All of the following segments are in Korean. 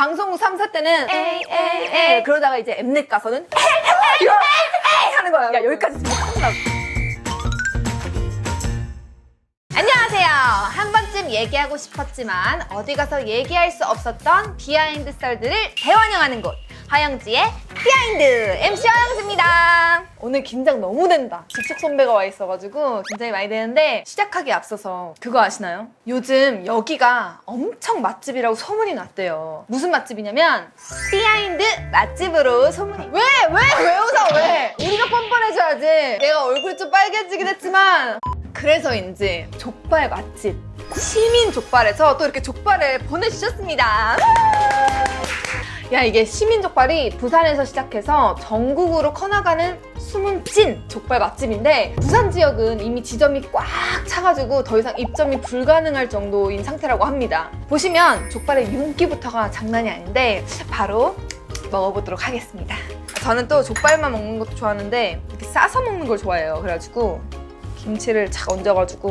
방송국 3사 때는 에이 에이 에이 그러다가 이제 엠넷 가서는 에이 에이 에이 하는 거예요. 야 여기까지 지금 끝나고. 안녕하세요. 한 번쯤 얘기하고 싶었지만 어디 가서 얘기할 수 없었던 비하인드 썰들을 대환영하는 곳. 화영지의 비하인드 MC 화영지입니다. 오늘 긴장 너무 된다. 직속 선배가 와 있어가지고 긴장이 많이 되는데 시작하기 앞서서 그거 아시나요? 요즘 여기가 엄청 맛집이라고 소문이 났대요. 무슨 맛집이냐면 비하인드 맛집으로 소문이. 왜? 왜? 왜 웃어? 왜? 우리가 뻔뻔해줘야지. 내가 얼굴이 좀 빨개지긴 했지만 그래서인지 족발 맛집 시민 족발에서 또 이렇게 족발을 보내주셨습니다. 야 이게 시민 족발이 부산에서 시작해서 전국으로 커나가는 숨은 찐 족발 맛집인데 부산 지역은 이미 지점이 꽉 차가지고 더 이상 입점이 불가능할 정도인 상태라고 합니다. 보시면 족발의 윤기부터가 장난이 아닌데 바로 먹어보도록 하겠습니다. 저는 또 족발만 먹는 것도 좋아하는데 이렇게 싸서 먹는 걸 좋아해요. 그래가지고 김치를 착 얹어가지고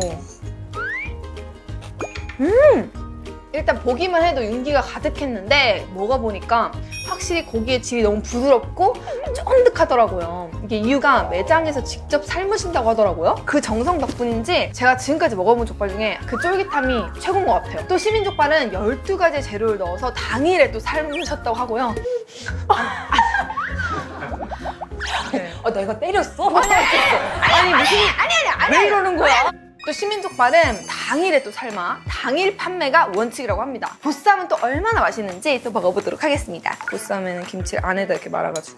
음 일단 보기만 해도 윤기가 가득했는데 먹어보니까 확실히 고기의 질이 너무 부드럽고 쫀득하더라고요. 이게 이유가 매장에서 직접 삶으신다고 하더라고요. 그 정성 덕분인지 제가 지금까지 먹어본 족발 중에 그 쫄깃함이 최고인 것 같아요. 또 시민 족발은 12가지 재료를 넣어서 당일에 또 삶으셨다고 하고요. 네. 아, 내가 때렸어? 아니 무슨 아니 아니 아니 왜 이러는 거야? 또 시민족발은 당일에 또 삶아 당일 판매가 원칙이라고 합니다. 보쌈은 또 얼마나 맛있는지 또 먹어보도록 하겠습니다. 보쌈에는 김치를 안에다 이렇게 말아가지고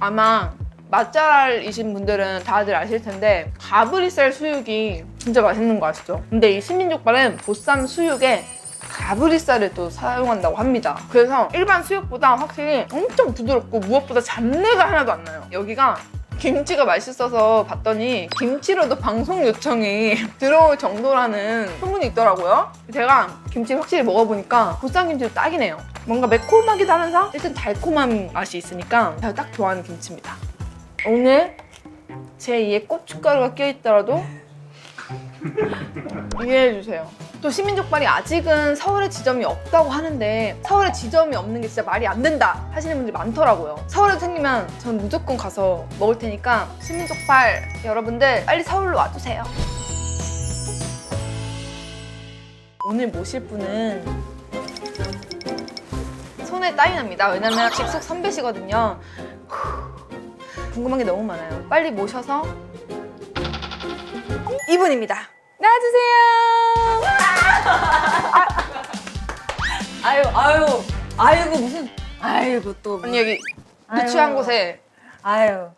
아마 맛잘이신 분들은 다들 아실 텐데 가브리살 수육이 진짜 맛있는 거 아시죠? 근데 이 시민족발은 보쌈 수육에 가브리살을 또 사용한다고 합니다. 그래서 일반 수육보다 확실히 엄청 부드럽고 무엇보다 잡내가 하나도 안 나요. 여기가 김치가 맛있어서 봤더니 김치로도 방송 요청이 들어올 정도라는 소문이 있더라고요. 제가 김치 확실히 먹어보니까 보쌈 김치도 딱이네요. 뭔가 매콤하기도 하면서 일단 달콤한 맛이 있으니까 제가 딱 좋아하는 김치입니다. 오늘 제 이에 고춧가루가 껴있더라도 이해해주세요. 또 시민족발이 아직은 서울에 지점이 없다고 하는데 서울에 지점이 없는 게 진짜 말이 안 된다 하시는 분들이 많더라고요. 서울에 생기면 전 무조건 가서 먹을 테니까 시민족발 여러분들 빨리 서울로 와주세요. 오늘 모실 분은 손에 땀이 납니다. 왜냐면 직속 선배시거든요. 궁금한 게 너무 많아요. 빨리 모셔서 이분입니다. 나와주세요. 아유, 아유, 아이고, 무슨. 아이고, 또. 언니 여기 아유. 누추한 곳에 아유.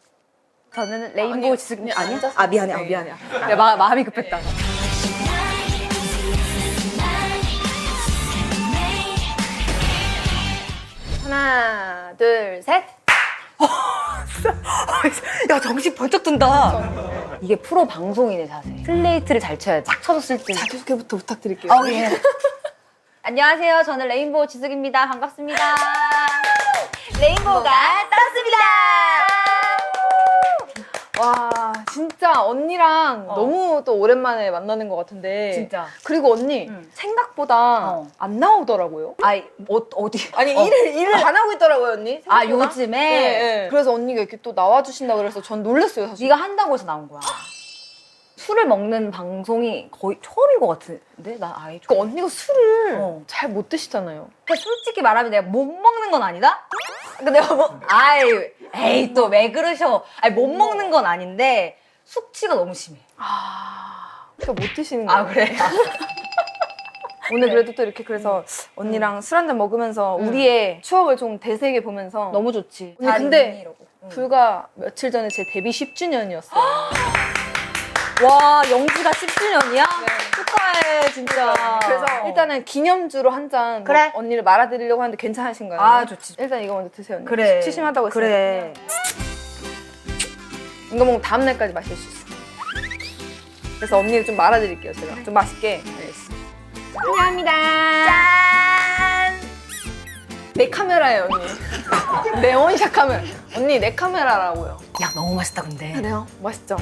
저는 레인보우 언니 아니야? 아, 미안해, 아, 네. 미안해. 야, 마, 마음이 급했다. 하나, 둘, 셋. 야, 정신 번쩍 든다. 이게 프로 방송인의 자세. 슬레이트를 잘 쳐야지. 딱 쳐줬을 때. 자기소개부터 부탁드릴게요. 아, 예. 안녕하세요. 저는 레인보우 지숙입니다. 반갑습니다. 레인보우가 떴습니다. 와, 진짜 언니랑 어. 너무 또 오랜만에 만나는 것 같은데. 진짜. 그리고 언니 응. 생각보다 어. 안 나오더라고요. 아이, 어, 어디. 아니 어. 일을 일을 안 하고 있더라고요 언니. 아, 생각보다. 요즘에? 네, 네. 그래서 언니가 이렇게 또 나와주신다 그래서 전 놀랐어요 사실. 네가 한다고 해서 나온 거야. 술을 먹는 방송이 거의 처음인 것 같은데? 나 아예 그 언니가 술을 어. 잘 못 드시잖아요. 근데 솔직히 말하면 내가 못 먹는 건 아니다? 근데 내가 뭐, 아이, 에이, 또 왜 그러셔. 아니, 못 먹는 건 아닌데, 숙취가 너무 심해. 아, 그러니까 못 드시는 거예요. 아, 그래? 오늘 그래도 또 이렇게 그래서 언니랑 술 한잔 먹으면서 음. 우리의 추억을 좀 되새겨 보면서 너무 좋지. 언니, 근데 이러고. 응. 불과 며칠 전에 제 데뷔 10주년이었어요. 와, 영지가 10주년이야? 축하해, 진짜. 그래서 일단은 기념주로 한 잔 그래. 언니를 말아드리려고 하는데 괜찮으신가요? 아, 좋지. 일단 이거 먼저 드세요. 언니. 그래. 치심하다고 했어요. 그래. 이거 먹으면 다음 날까지 마실 수 있어. 그래서 언니를 좀 말아드릴게요, 제가. 좀 맛있게. 알겠습니다. 감사합니다. 짠! 내 카메라예요, 언니. 내 원샷 카메라. 언니, 내 카메라라고요. 야, 너무 맛있다, 근데. 그래요? 맛있죠?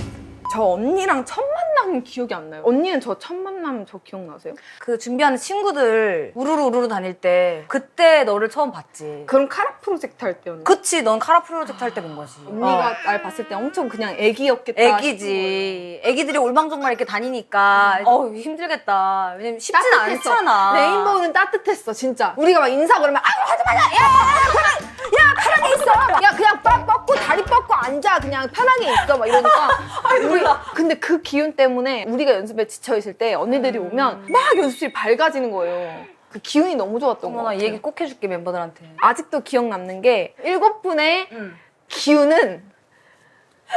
저 언니랑 첫 만남 기억이 안 나요. 언니는 저 첫 만남 저 기억나세요? 그 준비하는 친구들 우르르 우르르 다닐 때 그때 너를 처음 봤지. 그럼 카라 프로젝트 할 때였나? 그치, 넌 카라 프로젝트 할 때 본 거지. 언니가 어. 날 봤을 때 엄청 그냥 애기였겠다. 애기지. 애기들이 올방정말 이렇게 다니니까 어우 힘들겠다. 왜냐면 쉽진 따뜻했어. 않잖아. 레인보우는 따뜻했어 진짜 우리가 막 인사 그러면 아유 하지 마자 야야 편하게 있어 야 그냥 빡 뻗고 다리 뻗고 앉아 그냥 편하게 있어 막 이러니까 우리 근데 그 기운 때문에 우리가 연습에 지쳐 있을 때 언니들이 음. 오면 막 연습실이 밝아지는 거예요 그 기운이 너무 좋았던 거 어머나 같아요 이 얘기 꼭 해줄게 멤버들한테. 아직도 기억 남는 게 일곱 분의 응. 기운은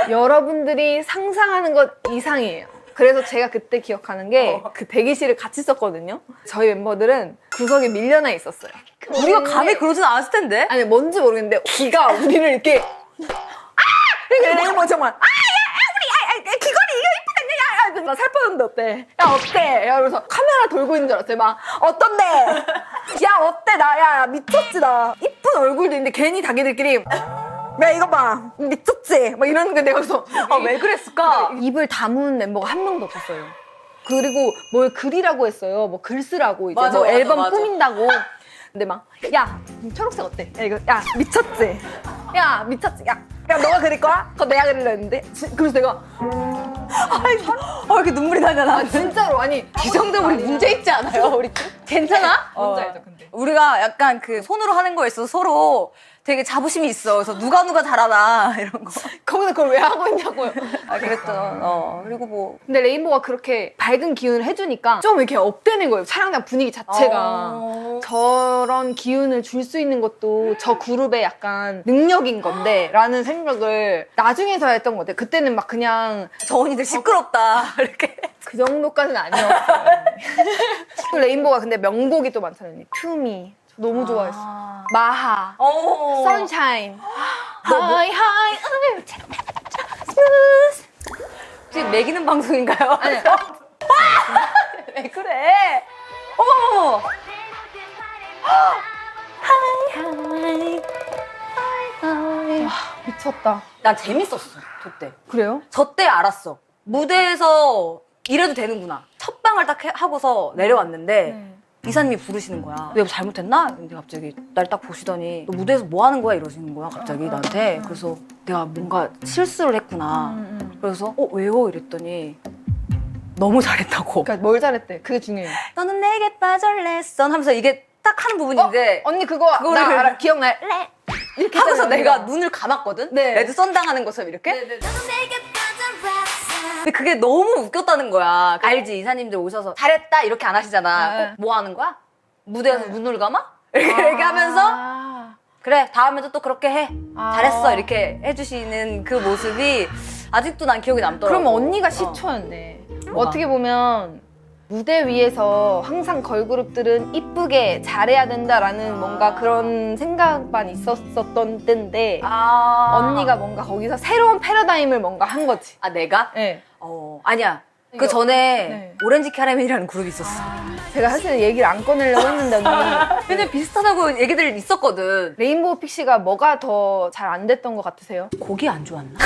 여러분들이 상상하는 것 이상이에요. 그래서 제가 그때 기억하는 게 그 대기실을 같이 썼거든요. 저희 멤버들은 구석에 밀려나 있었어요. 우리가 감히 그러진 않았을 텐데. 아니 뭔지 모르겠는데 기가 우리를 이렇게 아! 이렇게 레이모 정말 아! 야, 야, 우리 야, 야, 귀걸이 이거 이쁘다 야, 야, 야, 나살 뻔했는데 어때? 야 어때? 야 그래서 카메라 돌고 있는 줄 알았어요. 막 어떤데? 야 어때? 나야 미쳤지 나. 이쁜 얼굴도 있는데 괜히 자기들끼리 야 이거 봐 미쳤지? 막 이러는 게 내가 그래서 아, 왜 그랬을까? 입을 다문 멤버가 한 명도 없었어요. 그리고 뭘 그리라고 했어요. 뭐 글 쓰라고 이제 맞아, 뭐 맞아, 앨범 맞아. 꾸민다고. 근데 막 야 초록색 어때? 야 이거 야 미쳤지? 야 미쳤지? 야, 야 너가 그릴 거야? 그거 내가 그리려 했는데 지- 그래서 내가 어, 이렇게 눈물이 나냐, 나. 아 진짜로 아니 이 정도 우리 문제 있지 않아요, 우리 팀? 괜찮아? 뭔지 어. 알죠, 근데? 우리가 약간 그 손으로 하는 거에 있어서 서로 되게 자부심이 있어. 그래서 누가 누가 잘하나, 이런 거. 거기서 그걸 왜 하고 있냐고요. 아, 그랬던, 어. 그리고 뭐. 근데 레인보우가 그렇게 밝은 기운을 해주니까 좀 이렇게 업되는 거예요. 촬영장 분위기 자체가. 어. 저런 기운을 줄 수 있는 것도 저 그룹의 약간 능력인 건데 라는 생각을 나중에서 했던 것 같아요. 그때는 막 그냥 저 언니들 시끄럽다. 이렇게. 그 정도까지는 아니었어요. 그 레인보우가 근데 명곡이 또 많잖아요. 투미 저 너무 좋아했어. 아. 마하, 어. 선샤인, 뭐? 하이 하이 혹시 매기는 방송인가요? 아니, 왜 그래? 어머머머. 미쳤다. 난 재밌었어, 그때. 그래요? 저 때 알았어. 무대에서 이래도 되는구나. 첫 방을 딱 해- 하고서 내려왔는데 이사님이 부르시는 거야. 내가 잘못했나? 근데 갑자기 날 딱 보시더니 너 무대에서 뭐 하는 거야? 이러시는 거야, 갑자기 나한테. 그래서 내가 뭔가 실수를 했구나. 그래서 어, 왜요? 이랬더니 너무 잘했다고. 그러니까 뭘 잘했대? 그게 중요해요. 너는 내게 빠질랬어 하면서 이게 딱 하는 부분인데 언니 그거 그거를- 나 알아. 기억나? 레 이렇게 하고서 했잖아요, 내가. 눈을 감았거든? 네. 레드 썬당 하는 것처럼 이렇게? 네네네. 근데 그게 너무 웃겼다는 거야. 알지? 이사님들 오셔서 잘했다 이렇게 안 하시잖아. 네. 어, 뭐 하는 거야? 무대에서 눈을 감아? 이렇게 얘기하면서 아. 그래 다음에도 또 그렇게 해. 아. 잘했어 이렇게 해주시는 그 모습이 아직도 난 기억이 남더라고. 그럼 언니가 어. 시초였네. 어떻게 보면 무대 위에서 항상 걸그룹들은 이쁘게 잘해야 된다라는 뭔가 그런 생각만 있었었던 때인데 아 언니가 뭔가 거기서 새로운 패러다임을 뭔가 한 거지. 아 내가? 네. 어 아니야. 그 전에 네. 오렌지 캐러멜이라는 그룹이 있었어. 제가 사실 얘기를 안 꺼내려고 했는데 언니 왜냐면 비슷하다고 얘기들 있었거든. 레인보우 픽시가 뭐가 더 잘 안 됐던 것 같으세요? 곡이 안 좋았나?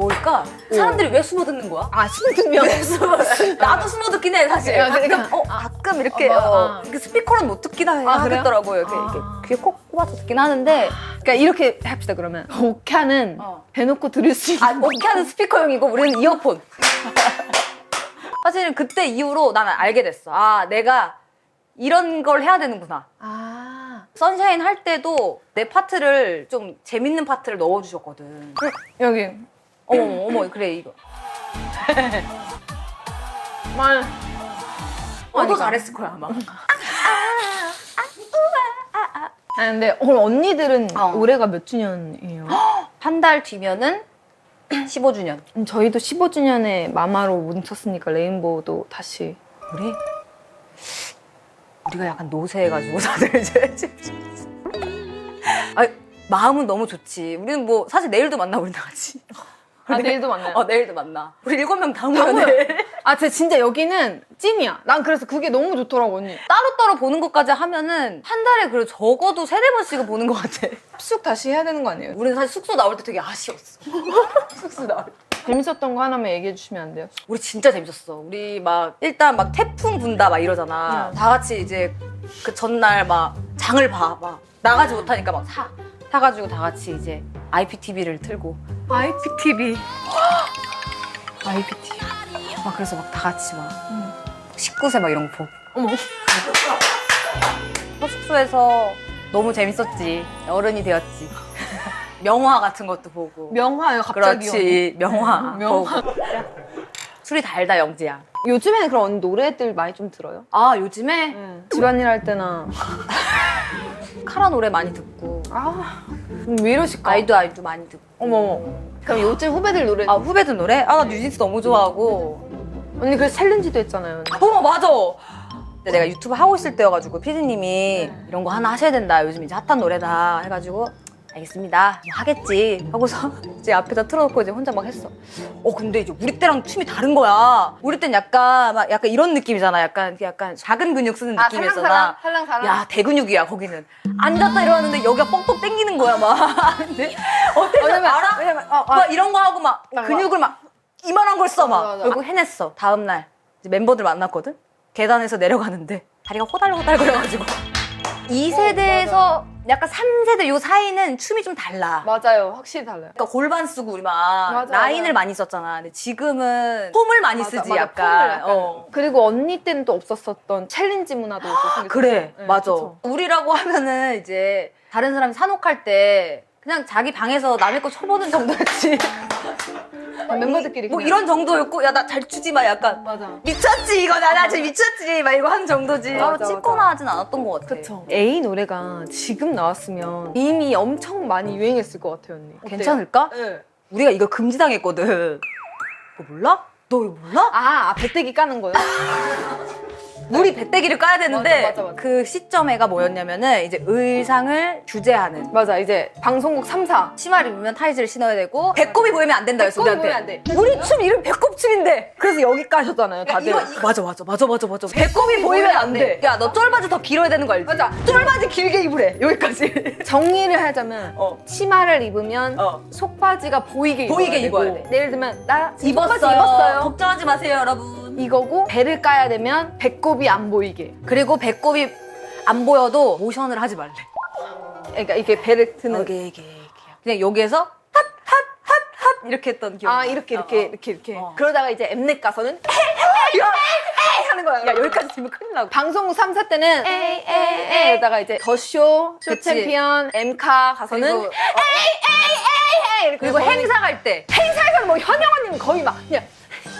뭘까? 사람들이 왜 숨어 듣는 거야? 아 숨들면 나도 숨어 듣긴 해 사실. 아, 그러니까. 가끔, 어, 가끔 이렇게 어, 어, 아. 이렇게 스피커는 못 듣긴 하, 아, 그래요? 하겠더라고요. 이렇게, 아. 이렇게 귀에 콕 꼽아서 듣긴 하는데 그러니까 이렇게 합시다 그러면 오카는 어. 대놓고 들을 수 있는 아 오케이하는 스피커용이고 우리는 이어폰. 사실은 그때 이후로 나는 알게 됐어. 아 내가 이런 걸 해야 되는구나. 아 선샤인 할 때도 내 파트를 좀 재밌는 파트를 넣어주셨거든. 여기 어머 어머 그래 이거. 말 너도 아니까. 잘했을 거야 아마. 아 근데 그럼 언니들은 어. 올해가 몇 주년이에요? 한 달 뒤면은 15주년. 음, 저희도 15주년에 마마로 뭉쳤으니까 레인보우도 다시 우리 우리가 약간 노쇠해가지고 다들 이제 아 마음은 너무 좋지. 우리는 뭐 사실 내일도 만나 우리 다 같이. 아 내일도 만나요? 어 내일도 만나. 우리 일곱 명 다 모여. 아 진짜, 진짜 여기는 찐이야 난 그래서 그게 너무 좋더라고 언니 따로따로 보는 것까지 하면은 한 달에 그래 적어도 세네 번씩은 보는 것 같아. 쑥 다시 해야 되는 거 아니에요? 우리는 사실 숙소 나올 때 되게 아쉬웠어. 숙소 나올 때. 재밌었던 거 하나만 얘기해 주시면 안 돼요? 우리 진짜 재밌었어. 우리 막 일단 막 태풍 분다 막 이러잖아. 응. 다 같이 이제 그 전날 막 장을 봐. 막 나가지 못하니까 막 사. 사가지고 다 같이 이제 IPTV를 틀고. IPTV. IPTV. 막 그래서 막 다 같이 막 19세 막 이런 거 보고. 어머. 숙소에서 너무 재밌었지. 어른이 되었지. 명화 같은 것도 보고. 명화요, 갑자기. 그렇지. 명화. 명화. 보고. 술이 달다 영지야. 요즘에는 그럼 언니 노래들 많이 좀 들어요? 아 요즘에 집안일 할 때나. 카라 노래 많이 듣고 아, 음, 왜 이러실까? 아이도 아이도 많이 듣고. 어머, 어머. 그럼 요즘 후배들 노래. 아 후배들 노래? 아나 뉴진스 너무 좋아하고. 언니 그래서 챌린지도 했잖아요. 어 맞아. 근데 내가 유튜브 하고 있을 때여가지고 피디님이 이런 거 하나 하셔야 된다. 요즘 이제 핫한 노래다 해가지고 알겠습니다. 뭐 하겠지 하고서 이제 앞에다 틀어놓고 이제 혼자 막 했어. 어 근데 이제 우리 때랑 춤이 다른 거야. 우리 땐 약간 막 약간 이런 느낌이잖아. 약간 약간 작은 근육 쓰는 아, 느낌이었잖아. 살랑살랑. 야 대근육이야 거기는 앉았다 일어났는데 여기가 뻑뻑 땡기는 거야 막 근데 어때서 왜냐면, 알아? 왜냐면, 어, 아, 막 이런 거 하고 막 막, 근육을 막 이만한 걸 써 막. 결국 해냈어 다음 날 이제 멤버들 만났거든 계단에서 내려가는데 다리가 호달호달 거려가지고 2세대에서 약간 3세대 요 사이는 춤이 좀 달라 맞아요. 확실히 달라요. 그러니까 골반 쓰고 우리 막 맞아, 라인을 맞아. 많이 썼잖아 근데 지금은 폼을 많이 맞아, 쓰지 맞아, 약간, 폼을 약간. 어. 그리고 언니 때는 또 없었었던 챌린지 문화도 또 생겼어요. 그래 네, 맞아 그쵸. 우리라고 하면은 이제 다른 사람이 산옥할 때 그냥 자기 방에서 남의 거 쳐보는 정도였지 아, 멤버들끼리 뭐 그냥. 이런 정도였고 야 나 잘 추지 마 약간 맞아. 미쳤지 이거 나 나 지금 미쳤지 막 이거 하는 정도지 맞아, 찍거나 맞아. 하진 않았던 것 같아 그쵸. A 노래가 지금 나왔으면 이미 엄청 많이 유행했을 것 같아요, 언니. 어때요? 괜찮을까? 네. 우리가 이거 금지당했거든 너 몰라? 너 이거 몰라? 아, 아, 배때기 까는 거요? 우리 배때기를 까야 되는데 맞아, 맞아, 맞아. 그 시점에가 뭐였냐면은 이제 의상을 규제하는 맞아, 이제 방송국 3사. 치마를 입으면 타이즈를 신어야 되고 배꼽이 보이면 안 된다 배꼽이 했어 보이면 우리한테 안 돼. 우리 춤 이름 배꼽춤인데 그래서 여기 까셨잖아요, 야, 다들. 이거, 맞아 맞아 맞아 맞아 맞아 배꼽이 보이면 안 돼. 야 너 쫄바지 더 길어야 되는 거 알지? 맞아. 쫄바지 길게 입으래 여기까지. 정리를 하자면 어. 치마를 입으면 어. 속바지가 보이게 입어야 보이게. 입어야 돼. 예를 들면 나 속바지 입었어요. 입었어요. 걱정하지 마세요 여러분. 이거고 배를 까야 되면 배꼽이 안 보이게. 그리고 배꼽이 안 보여도 모션을 하지 말래. 그러니까 이게 배를 드는 이게 이게 이게. 그냥 여기에서 핫핫핫핫 이렇게 했던 기억. 아 이렇게 이렇게 이렇게 이렇게 어. 그러다가 이제 엠넷 가서는 에이 하는 거야. 야 여기까지 들면 큰일 나고. 방송국 3사 때는 에이 에이 에이 이러다가 이제 더쇼, 쇼 그치. 챔피언, 엠카 가서는 그리고, 에이 에이 에이 이렇게 그리고 행사 갈 때. 행사에서는 뭐 현영 언니는 거의 막 그냥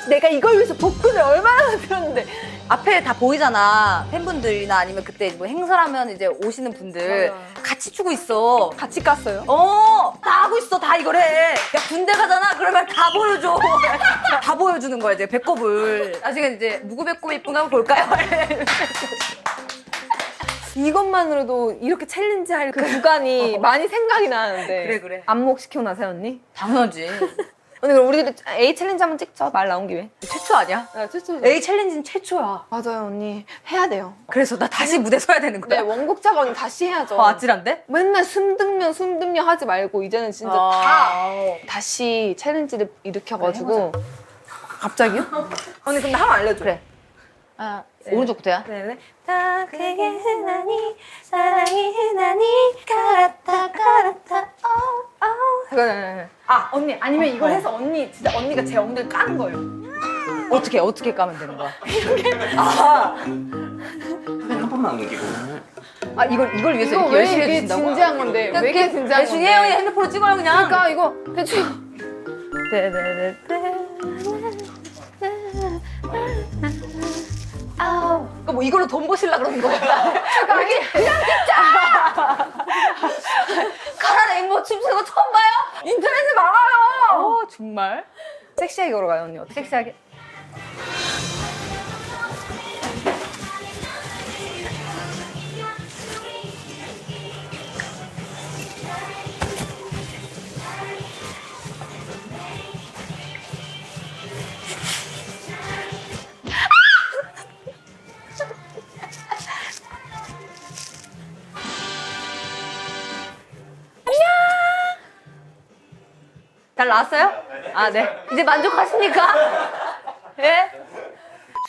내가 이걸 위해서 복근을 얼마나 들었는데 앞에 다 보이잖아 팬분들이나 아니면 그때 뭐 행사라면 이제 오시는 분들 맞아. 같이 추고 있어 같이 깠어요. 어, 다 하고 있어, 다 이걸 해. 야, 군대 가잖아? 그러면 다 보여줘. 다 보여주는 거야, 이제 배꼽을. 나중에 이제 누구 배꼽이 이쁜가 한번 볼까요? 이것만으로도 이렇게 챌린지 할 그 구간이 많이 생각이 나는데 그래, 그래. 안목 시키고 나세요 언니? 당연하지. 언니 그럼 우리도 A 챌린지 한번 찍죠 말 나온 김에. 최초 아니야? 아, 최초. A 챌린지는 최초야. 맞아요 언니 해야 돼요. 그래서 나 다시 무대 서야 되는 네 거야. 원곡자가 언니 다시 해야죠. 어, 아찔한데? 맨날 숨등면 숨등면 하지 말고 이제는 진짜 아. 다 다시 챌린지를 일으켜가지고 갑자기요? 언니 근데 한번 알려줘. 그래. 아, 오른쪽부터야? 네네. 다 그게 흔하니, 사랑이 흔하니, 갈았다, 갈았다, 어, 어. 네. 아 언니 아니면 이걸 해서 언니 진짜 언니가 제 엉덩이 까는 거예요. 어떻게, 어떻게 까면 되는 거야? 한 번만 넘기고 아, 이걸, 이걸 위해서 이거 이렇게 왜 열심히 이게 해주신다고? 진지한 건데 왜 이게 진지한 건데? 혜영이 핸드폰으로 찍어요, 그냥. 그러니까 이거 대충 그러니까 뭐 이걸로 돈 버실라 그러는 거야. 이게 그냥 진짜. 카라 앵보 춤추는 거 처음 봐요? 인터넷에 나가요. 어 정말? 섹시하게 걸어가요 언니 어떻게? 섹시하게. 잘 나왔어요? 아, 네. 이제 만족하십니까? 예?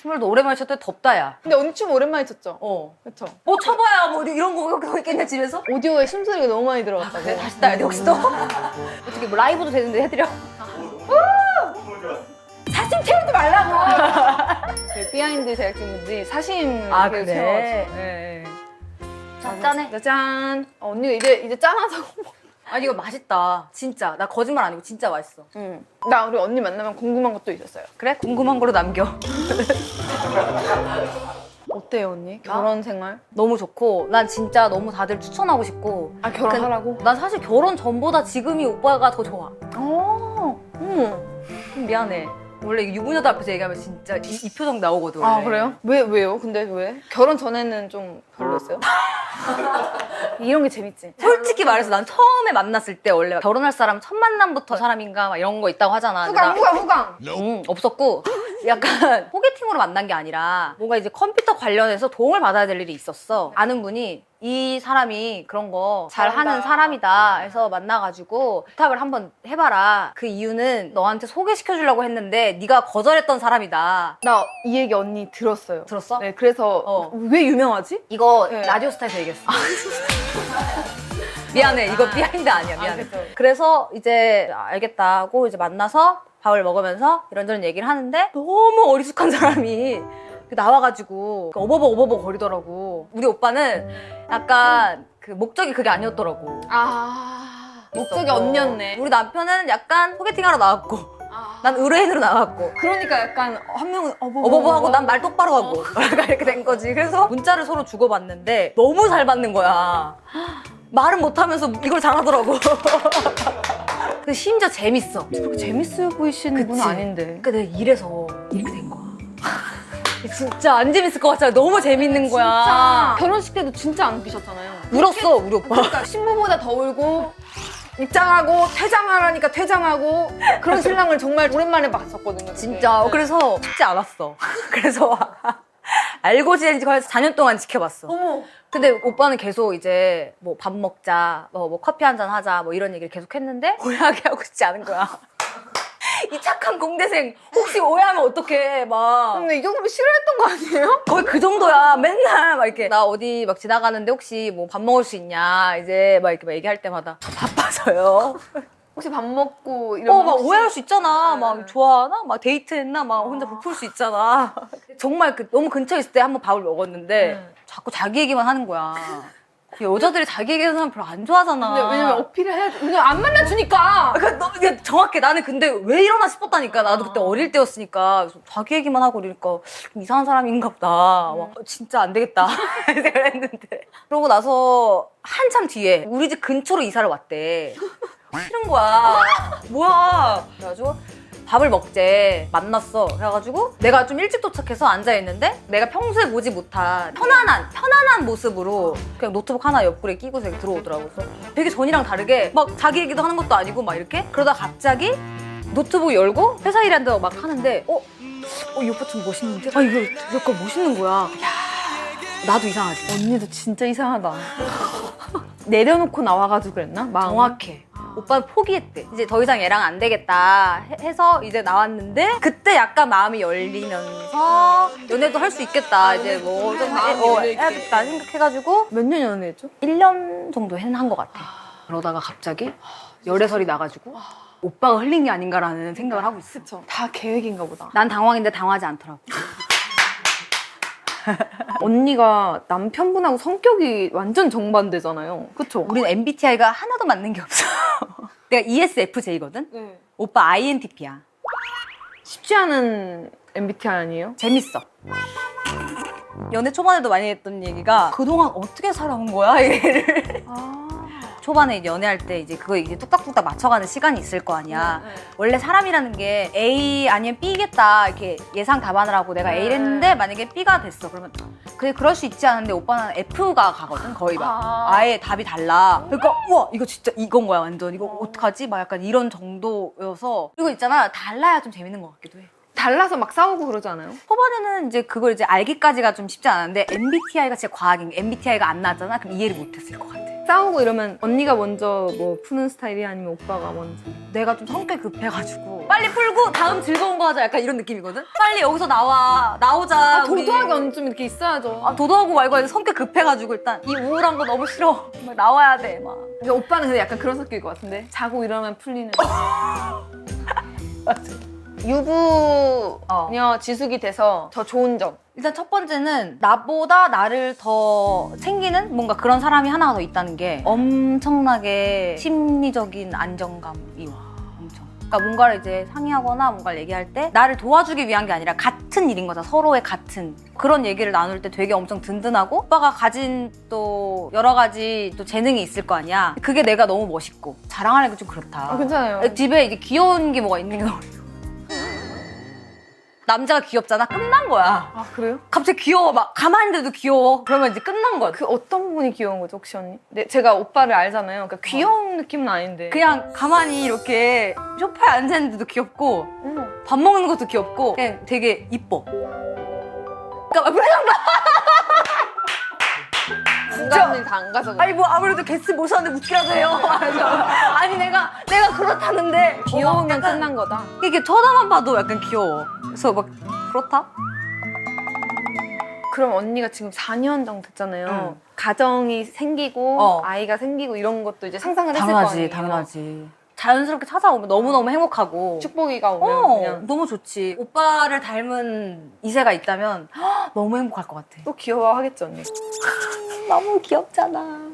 춤을 도 오랜만에 췄더니 덥다, 야. 근데 언니 춤 오랜만에 췄죠? 어. 그쵸? 뭐 쳐봐야 뭐 이런 거거 있겠냐, 집에서? 오디오에 심소리가 너무 많이 들어갔다고. 다시 따야 돼, 혹시 또? 어떻게 뭐 라이브도 되는데 해드려? 사심 채우지 말라고! 그 비하인드 제작진분들이 사심 아, 그래? 채워가지고. 네. 자, 짠해. 짠! 어, 언니가 이제, 이제 짠하다고. 아니, 이거 맛있다. 진짜. 나 거짓말 아니고 진짜 맛있어. 응. 나 우리 언니 만나면 궁금한 것도 있었어요. 그래? 궁금한 거로 남겨. 어때요, 언니? 나? 결혼 생활? 너무 좋고, 난 진짜 너무 다들 추천하고 싶고. 아, 결혼하라고? 난 사실 결혼 전보다 지금이 오빠가 더 좋아. 어, 응. 좀 미안해. 원래 유부녀들 앞에서 얘기하면 진짜 이, 이 표정 나오거든. 아, 원래. 그래요? 왜, 왜요? 근데 왜? 결혼 전에는 좀 별로였어요? 이런 게 재밌지. 솔직히 말해서 난 처음에 만났을 때 원래 결혼할 사람 첫 만남부터 사람인가 막 이런 거 있다고 하잖아. 근데 후강, 나- 후강, 후강! 음, 없었고 약간 소개팅으로 만난 게 아니라 뭔가 이제 컴퓨터 관련해서 도움을 받아야 될 일이 있었어. 아는 분이 이 사람이 그런 거 잘하는 잘한다. 사람이다 해서 만나가지고 부탁을 한번 해봐라. 그 이유는 너한테 소개시켜 주려고 했는데 네가 거절했던 사람이다. 나 이 얘기 언니 들었어요. 들었어? 네, 그래서 어. 왜 유명하지? 이거 네. 라디오스타에서 얘기했어. 미안해. 이거 비하인드 아니야. 미안해. 그쵸. 그래서 이제 알겠다 하고 이제 만나서 밥을 먹으면서 이런저런 얘기를 하는데 너무 어리숙한 사람이 나와가지고 어버버 어버버 거리더라고. 우리 오빠는 약간 그 목적이 그게 아니었더라고. 아, 목적이 있었고. 언니였네. 우리 남편은 약간 소개팅하러 나왔고 난 의뢰인으로 나왔고 그러니까 약간 한 명은 어버버, 어버버 하고 난 말 똑바로 하고 약간 이렇게 된 거지. 그래서 문자를 서로 주고받는데 너무 잘 받는 거야. 말은 못하면서 이걸 잘하더라고. 근데 심지어 재밌어. 그렇게 재밌어 보이시는 분은 그치. 아닌데. 그러니까 내가 이래서 이렇게 된 거야. 진짜 안 재밌을 것 같잖아. 너무 재밌는 거야. 아, 결혼식 때도 진짜 안 웃기셨잖아요. 울었어, 우리 오빠. 그러니까 신부보다 더 울고 입장하고 퇴장하라니까 퇴장하고 그런 신랑을 정말 오랜만에 봤었거든요. 그때. 진짜. 그래서 쉽지 않았어. 그래서 알고 지낸 지 거의 4년 동안 지켜봤어. 어머. 근데 오빠는 계속 이제 뭐 밥 먹자, 뭐, 뭐 커피 한 잔 하자, 뭐 이런 얘기를 계속 했는데 오해하게 하고 싶지 않은 거야. 이 착한 공대생 혹시 오해하면 어떡해 막. 근데 이 정도면 싫어했던 거 아니에요? 거의 그 정도야 맨날. 막 이렇게 나 어디 막 지나가는데 혹시 뭐 밥 먹을 수 있냐 이제 막 이렇게 막 얘기할 때마다. 저 바빠서요. 혹시 밥 먹고 이런 어막 오해할 수 있잖아. 막 좋아하나? 막 데이트했나? 막 혼자 부풀 수 있잖아. 정말 그 너무 근처에 있을 때 한번 밥을 먹었는데 자꾸 자기 얘기만 하는 거야 여자들이 자기 얘기하는 사람 별로 안 좋아하잖아 근데 왜냐면 어필을 해야 돼. 왜냐면 안 만나주니까. 그러니까 너, 정확해. 나는 근데 왜 이러나 싶었다니까. 나도 그때 어릴 때였으니까. 자기 얘기만 하고 이러니까 좀 이상한 사람인가 보다. 막, 어, 진짜 안 되겠다. 했는데. 그러고 나서 한참 뒤에 우리 집 근처로 이사를 왔대. 싫은 거야. 뭐야. 그래가지고 밥을 먹재. 만났어. 그래가지고 내가 좀 일찍 도착해서 앉아있는데 내가 평소에 보지 못한 편안한, 편안한 모습으로 그냥 노트북 하나 옆구리에 끼고서 이렇게 들어오더라고. 그래서 되게 전이랑 다르게 막 자기 얘기도 하는 것도 아니고 막 이렇게 그러다 갑자기 노트북 열고 회사 일한다고 막 하는데 어? 어, 이 오빠 좀 멋있는데? 아, 이거 약간 멋있는 거야. 야 나도 이상하지. 언니도 진짜 이상하다. 내려놓고 나와가지고 그랬나? 마음. 정확해. 오빠는 포기했대. 이제 더 이상 얘랑 안 되겠다 해- 해서 이제 나왔는데 그때 약간 마음이 열리면서 연애도 할 수 있겠다. 이제 뭐좀 어, 해야겠다 생각해가지고 몇 년 연애했죠? 1년 정도 한 것 같아. 그러다가 갑자기 열애설이 나가지고 오빠가 흘린 게 아닌가라는 생각을 하고 있어. 그쵸. 다 계획인가 보다. 난 당황인데 당하지 않더라고. 언니가 남편분하고 성격이 완전 정반대잖아요. 그쵸? 우린 MBTI가 하나도 맞는 게 없어. 내가 ESFJ거든? 네. 오빠 INTP야. 쉽지 않은 MBTI 아니에요? 재밌어. 연애 초반에도 많이 했던 얘기가 그동안 어떻게 살아온 거야? 얘를. 아. 초반에 연애할 때 이제 그거 이제 뚝딱뚝딱 맞춰가는 시간이 있을 거 아니야. 네, 원래 사람이라는 게 A 아니면 B겠다 이렇게 예상 답안을 하고 내가 A를 했는데 만약에 B가 됐어. 그러면 그래 그럴 수 있지 않은데 오빠는 F가 가거든 거의 막 아. 아예 답이 달라. 그러니까 우와 이거 진짜 이건 거야 완전 이거 어떡하지? 막 약간 이런 정도여서 그리고 있잖아 달라야 좀 재밌는 것 같기도 해. 달라서 막 싸우고 그러지 않아요? 초반에는 이제 그걸 이제 알기까지가 좀 쉽지 않았는데 MBTI가 진짜 과학인 게 MBTI가 안 나왔잖아. 그럼 이해를 못했을 것 같아. 싸우고 이러면 언니가 먼저 뭐 푸는 스타일이 아니면 오빠가 먼저? 내가 좀 성격 급해가지고 빨리 풀고 다음 즐거운 거 하자 약간 이런 느낌이거든? 빨리 여기서 나와 나오자 아, 우리. 도도하게 언니 좀 이렇게 있어야죠. 아, 도도하고 말고 아니라 성격 급해가지고 일단 이 우울한 거 너무 싫어 막 나와야 돼 막 근데 오빠는 근데 약간 그런 성격일 것 같은데 자고 일어나면 풀리는. 유부녀 지숙이 돼서 더 좋은 점. 일단 첫 번째는 나보다 나를 더 챙기는 뭔가 그런 사람이 하나가 더 있다는 게 엄청나게 심리적인 안정감이 와. 엄청. 그러니까 뭔가를 이제 상의하거나 뭔가를 얘기할 때 나를 도와주기 위한 게 아니라 같은 일인 거잖아 서로의 같은. 그런 얘기를 나눌 때 되게 엄청 든든하고 오빠가 가진 또 여러 가지 또 재능이 있을 거 아니야. 그게 내가 너무 멋있고 자랑하는 게좀 그렇다. 아, 괜찮아요. 집에 이제 귀여운 게 뭐가 있는 게 너무 남자가 귀엽잖아 끝난 거야 아 그래요? 갑자기 귀여워 막 가만히 있는데도 귀여워 그러면 이제 끝난 거야 그 어떤 부분이 귀여운 거죠 혹시 언니? 네, 제가 오빠를 알잖아요. 그러니까 귀여운 느낌은 아닌데. 그냥 가만히 이렇게 소파에 앉아있는데도 귀엽고 어머. 밥 먹는 것도 귀엽고 그냥 되게 이뻐 그러니까 표정 봐 공감이 다안 가서 그래. 아니 뭐 아무래도 게스트 모셨는데 웃기라도 해요 그래서 아니 내가 내가 그렇다는데 귀여우면 어, 약간 끝난 거다. 이게 쳐다만 봐도 약간 귀여워 그래서 막 그렇다? 그럼 언니가 지금 4년 정도 됐잖아요. 응. 가정이 생기고 어. 아이가 생기고 이런 것도 이제 상상을 했을 거 당연하지 아니에요. 당연하지 자연스럽게 찾아오면 너무너무 행복하고 축복이가 오면 어, 그냥 너무 좋지. 오빠를 닮은 이세가 있다면 헉, 너무 행복할 것 같아. 또 귀여워하겠죠 언니. 너무 귀엽잖아.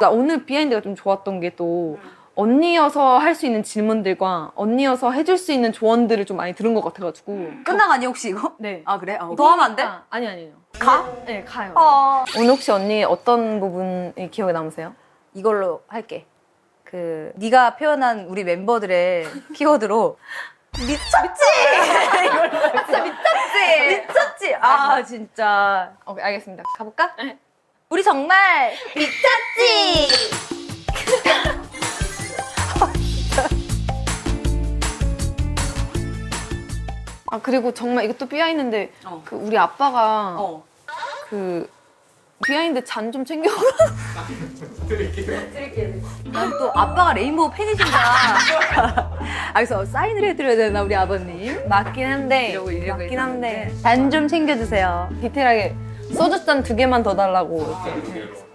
나 오늘 비하인드가 좀 좋았던 게 또 언니여서 할 수 있는 질문들과 언니여서 해줄 수 있는 조언들을 좀 많이 들은 것 같아가지고 끝나가니 혹시 이거? 네. 아 그래? 어, 더 하면 안 돼? 아, 아니 아니요. 가? 네 가요. 어. 오늘 혹시 언니 어떤 부분이 기억에 남으세요? 이걸로 할게. 그 네가 표현한 우리 멤버들의 키워드로 미쳤지. 진짜 미쳤지. 미쳤지. 아 진짜. 오케이 알겠습니다. 가볼까? 우리 정말 미쳤지. 아 그리고 정말 이것도 비하인드인데 어. 그 우리 아빠가 어. 그 비하인드 잔 좀 챙겨. 난 또 아빠가 레인보우 팬이신가. 아, 그래서 사인을 해드려야 되나 우리 아버님. 맞긴 한데 이러고 이러고 맞긴 한데 잔 좀 챙겨주세요. 디테일하게 소주 잔 두 개만 더 달라고 이렇게.